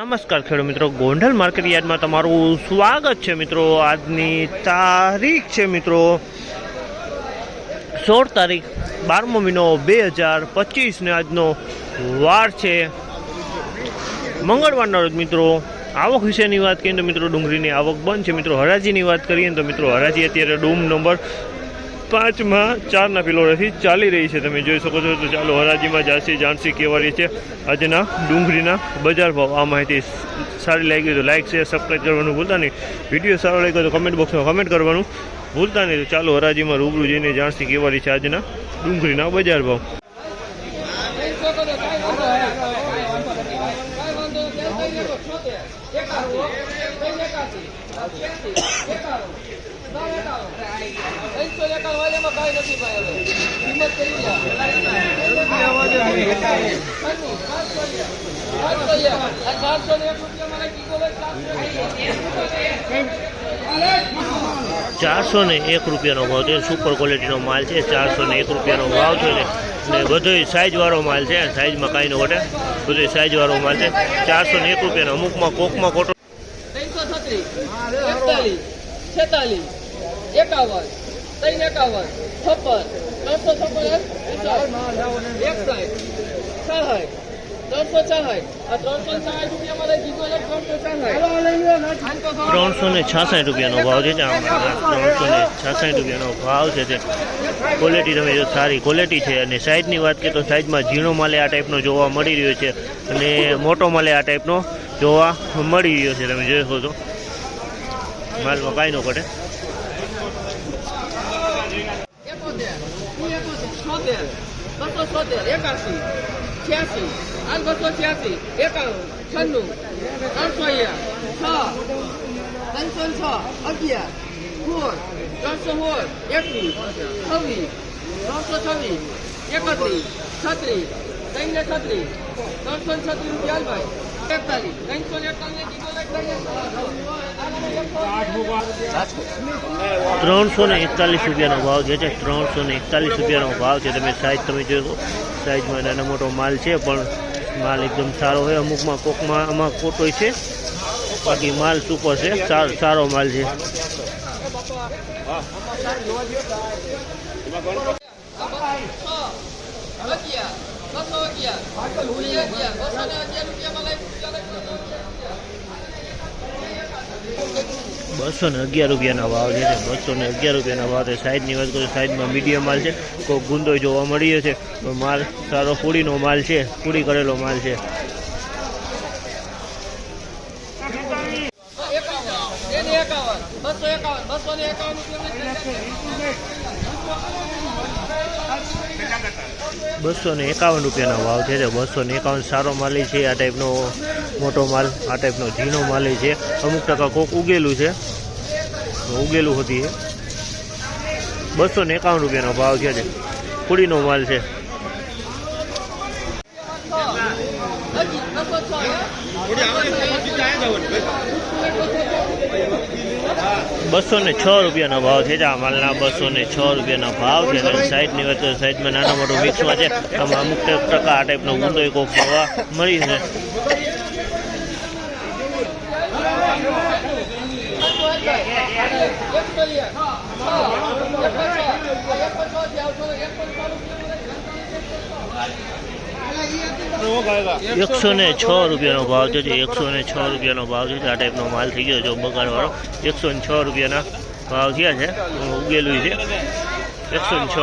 નમસ્કાર ખેડૂત મિત્રો. ગોંડલ માર્કેટ યાર્ડમાં તમારું સ્વાગત છે મિત્રો. આજની તારીખ છે મિત્રો સોળ તારીખ બારમો મહિનો બે હજાર પચીસને આજનો વાર છે. મંગળવારના રોજ મિત્રો આવક વિશેની વાત કરીએ તો મિત્રો ડુંગળીની આવક બંધ છે. મિત્રો હરાજીની વાત કરીએ તો મિત્રો હરાજી અત્યારે ડૂમ નંબર પાંચમાં ચારના પિલોરેથી ચાલી રહી છે. તમે જોઈ શકો છો તો ચાલો હરાજીમાં જાસી જાણસી કેવારી છે. આજના ડુંગળીના બજાર ભાવ. આ માહિતી સારી લાગી તો લાઇક શેર સબસ્ક્રાઈબ કરવાનું ભૂલતા નહીં. વીડિયો સારો લાગ્યો તો કમેન્ટ બોક્સમાં કમેન્ટ કરવાનું ભૂલતા નહીં. તો ચાલો હરાજીમાં રૂબરૂ જઈને જાણસી કેવારી છે આજના ડુંગળીના બજાર ભાવ. ચારસો ને એક રૂપિયાનો ભાવ છે. સુપર ક્વોલિટીનો માલ છે. ચારસો ને એક રૂપિયાનો ભાવ છે ને. બધો સાઇઝવાળો માલ છે. સાઇઝમાં કાંઈ ન ઘટે. બધો સાઇઝવાળો માલ છે. ચારસો ને એક રૂપિયાનો અમુકમાં કોકમાં કોટો ત્રણસો છત્રીસ છેતાલીસ. એકાવન, ત્રણ એકાવન, છપ્પન, ત્રણસો છપ્પન એકસાઠ છાસઠ ત્રણસો આ ત્રણસો સાઠ ને છાસઠ રૂપિયાનો ભાવ છે ત્રણસો ને છાસઠ રૂપિયાનો ભાવ છે તે. ક્વોલિટી તમે સારી ક્વોલિટી છે, અને સાઇઝની વાત કરીએ તો સાઇઝમાં ઝીણો માલે આ ટાઈપનો જોવા મળી રહ્યો છે, અને મોટો માલે આ ટાઈપનો જોવા મળી રહ્યો છે, તમે જોઈ શકો છો. માલમાં કાંઈ ન એકોતેર છોતેર, બસો છોતેર એકાસી છ્યાસી આઠ બસો છ્યાસી એકાણું, છન્નું ત્રણસો છ ત્રણસો છ અગિયાર સોળ ત્રણસો સોળ એકવીસ છવ્વીસ ત્રણસો છવ્વીસ એકત્રીસ છત્રીસ ત્રણ ને છત્રીસ. ત્રણસો ને છત્રીસ રૂપિયા ભાઈ. એકતાલીસ. ત્રણસો ને ત્રણસો ને એકતાલીસ રૂપિયાનો ભાવ જે છે ત્રણસો ને એકતાલીસ રૂપિયાનો ભાવ છે. તમે સાઈઝ તમે જોયો સાઈઝમાં નાનો મોટો માલ છે પણ માલ એકદમ સારો હોય અમુકમાં કોકમાં આમાં ખોટો છે બાકી માલ સુપર છે. સારો સારો માલ છે. બસો અગિયાર ને અગિયાર રૂપિયાના ભાવ છે. બસો ને અગિયાર રૂપિયાના ભાવ છે. સાઈઝની વાત કરું સાઈઝમાં મીડિયમ માલ છે. કોઈ ગુંદો જોવા મળીએ છે માલ સારો પૂડીનો માલ છે. પૂરી કરેલો માલ છે. બસો એકાવન, બસો ને એકાવન બસો ને એકાવન રૂપિયાનો ભાવ છે. બસો ને એકાવન સારો માલી છે આ ટાઈપનો મોટો માલ, આ ટાઈપનો ઝીણો માલી છે. અમુક ટકા કોક ઉગેલું છે. ઉગેલું હતી એ. બસો ને એકાવન રૂપિયાનો ભાવ છે છે કુડીનો માલ છે. બસો ને છ રૂપિયાનો ભાવ છે આ માલના બસો ને છ રૂપિયાનો ભાવ છે અને સાઈડની વચ્ચે સાઈડમાં નાનો મોટો મિક્સમાં છે આમાં અમુક ટકા આ ટાઈપનો ઊંધો કોક ફરવા મળી છે એકસો ને છ રૂપિયાનો ભાવ છે એકસો ને છ રૂપિયાનો ભાવ છે. આ ટાઈપનો માલ થઈ ગયો છે બગાડવાળો. એકસો ને છ રૂપિયાના ભાવ થયા છે. ઉગેલું છે. એકસો ને છ.